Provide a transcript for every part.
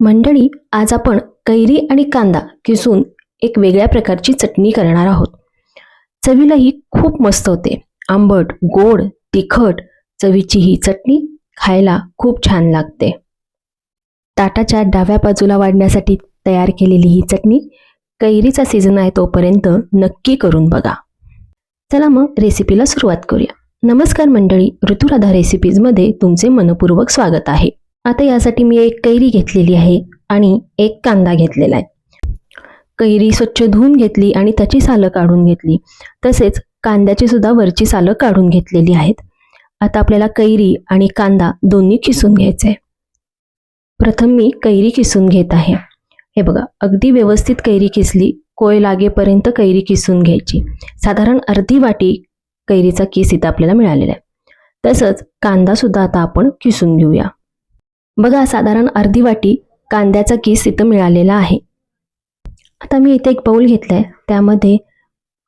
मंडळी आज आपण कैरी आणि कांदा किसून एक वेगळ्या प्रकारची चटणी करणार आहोत. चवीला ही खूप मस्त होते. आंबट गोड तिखट चवीची ही चटणी खायला खूप छान लागते. ताटाच्या डाव्या बाजूला वाढण्यासाठी तयार केलेली ही चटणी कैरीचा सीझन आहे तोपर्यंत नक्की करून बघा. चला मग रेसिपीला सुरुवात करूया. नमस्कार मंडळी ऋतुराधा रेसिपीजमध्ये तुमचे मनपूर्वक स्वागत आहे. आता यासाठी मी एक कैरी घेतलेली आहे आणि एक कांदा घेतलेला आहे. कैरी स्वच्छ धुवून घेतली आणि त्याची सालं काढून घेतली. तसेच कांद्याची सुद्धा वरची सालं काढून घेतलेली आहेत. आता आपल्याला कैरी आणि कांदा दोन्ही किसून घ्यायचे आहे प्रथम मी कैरी किसून घेत आहे. हे बघा अगदी व्यवस्थित कैरी किसली कोय लागेपर्यंत कैरी किसून घ्यायची. साधारण अर्धी वाटी कैरीचा किस इथं आपल्याला मिळालेला आहे. तसंच कांदासुद्धा आता आपण किसून घेऊया. बघा साधारण अर्धी वाटी कांद्याचा किस इथं मिळालेला आहे. आता मी इथे एक बाऊल आहे त्यामध्ये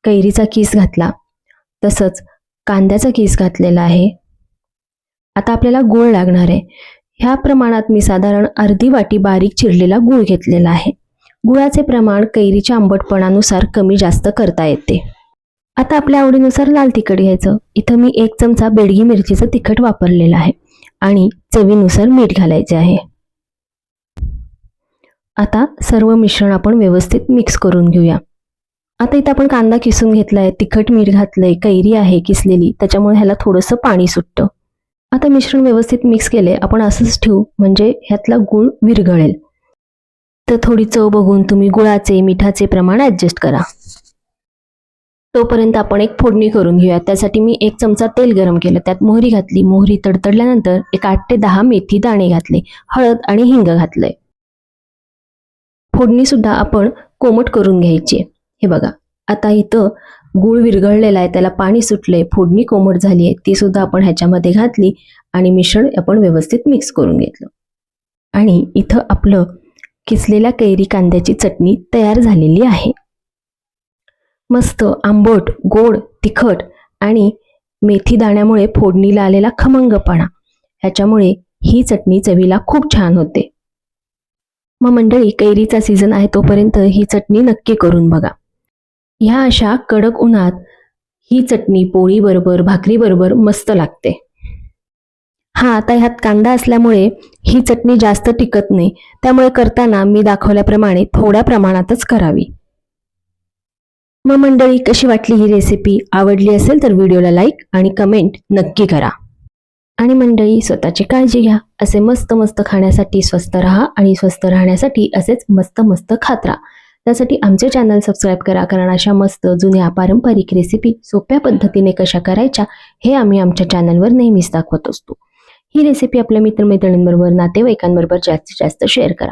कैरीचा किस घातला. तसंच कांद्याचा किस घातलेला आहे. आता आपल्याला गूळ लागणार आहे. ह्या प्रमाणात मी साधारण अर्धी वाटी बारीक चिरलेला गूळ घेतलेला आहे. गुळाचे प्रमाण कैरीच्या आंबटपणानुसार कमी जास्त करता येते. आता आपल्या आवडीनुसार लाल तिखट घ्यायचं. इथं मी एक चमचा बेडगी मिरचीचं तिखट वापरलेलं आहे. आणि चवीनुसार मीठ घालायचे आहे. आता सर्व मिश्रण आपण व्यवस्थित मिक्स करून घेऊया. आता इथं आपण कांदा किसून घेतलाय तिखट मीठ घातलंय कैरी आहे किसलेली त्याच्यामुळे ह्याला थोडंसं पाणी सुटतं. आता मिश्रण व्यवस्थित मिक्स केले आपण असंच ठेवू म्हणजे ह्यातला गुळ विरघळेल. तर थोडी चव बघून तुम्ही गुळाचे मिठाचे प्रमाण ॲडजस्ट करा. तोपर्यंत आपण एक फोडणी करून घेऊया. त्यासाठी मी एक चमचा तेल गरम केलं. त्यात मोहरी घातली. मोहरी तडतडल्यानंतर एक आठ ते दहा मेथी दाणे घातले. हळद आणि हिंग घातलंय. फोडणी सुद्धा आपण कोमट करून घ्यायची हे बघा. आता इथं गूळ विरघळलेला आहे. त्याला पाणी सुटलंय. फोडणी कोमट झाली आहे. ती सुद्धा आपण ह्याच्यामध्ये घातली आणि मिश्रण आपण व्यवस्थित मिक्स करून घेतलं. आणि इथं आपलं किसलेल्या कैरी कांद्याची चटणी तयार झालेली आहे. मस्त आंबट गोड तिखट आणि मेथी दाण्यामुळे फोडणीला आलेला खमंगपणा. ह्याच्यामुळे ही चटणी चवीला खूप छान होते. मग मंडळी कैरीचा सीझन आहे तोपर्यंत ही चटणी नक्की करून बघा. ह्या अशा कडक उन्हात ही चटणी पोळी बरोबर भाकरी बरोबर मस्त लागते. हा आता ह्यात कांदा असल्यामुळे ही चटणी जास्त टिकत नाही. त्यामुळे करताना मी दाखवल्याप्रमाणे थोड्या प्रमाणातच करावी. मग मंडळी कशी वाटली ही रेसिपी आवडली असेल तर व्हिडिओला लाईक आणि कमेंट नक्की करा. आणि मंडळी स्वतःची काळजी घ्या. असे मस्त मस्त खाण्यासाठी स्वस्त राहा आणि स्वस्त राहण्यासाठी असेच मस्त मस्त खात राहा. त्यासाठी आमचे चॅनल सबस्क्राईब करा कारण अशा मस्त जुन्या पारंपरिक रेसिपी सोप्या पद्धतीने कशा करायच्या हे आम्ही आमच्या चॅनलवर नेहमीच दाखवत असतो. ही रेसिपी आपल्या मित्रमैत्रिणींबरोबर नातेवाईकांबरोबर जास्तीत जास्त शेअर करा.